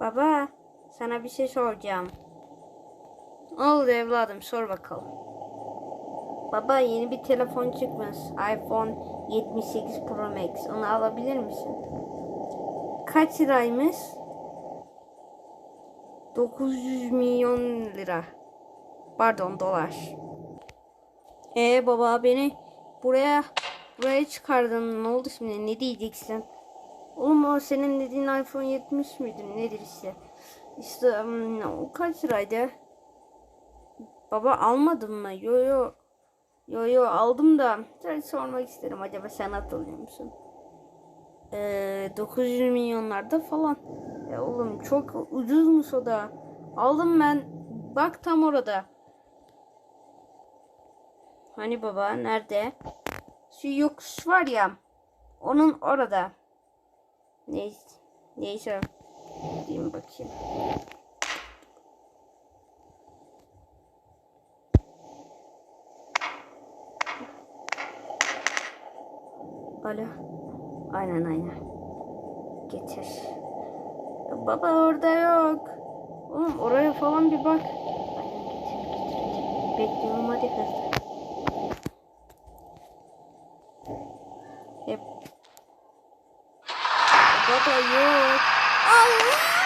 Baba, sana bir şey soracağım. Oldu evladım? Sor bakalım. Baba yeni bir telefon çıkmış. iPhone 78 Pro Max. Onu alabilir misin? Kaç liraymış? 900 milyon lira. Pardon dolar. Ee baba beni buraya buraya çıkardın. Ne oldu şimdi? Ne diyeceksin? Oğlum senin dediğin iPhone 70 miydi? Nedir işte? İşte o kaç liraydı? Baba almadın mı? Yo yo. Yo yo aldım da. Sadece sormak isterim. Acaba sen hatırlıyor musun? Ee, 900 milyonlarda falan. Ya oğlum çok ucuzmuş o da. Aldım ben. Bak tam orada. Hani baba nerede? Şu yokuş var ya. Onun orada. Neyse. Neyse. Diyeyim bakayım. Alo. Aynen aynen. Getir. Ya baba orada yok. Oğlum oraya falan bir bak. Aynen getir getir. Bekliyorum hadi hızlı. Hep. Baba yok. Allah!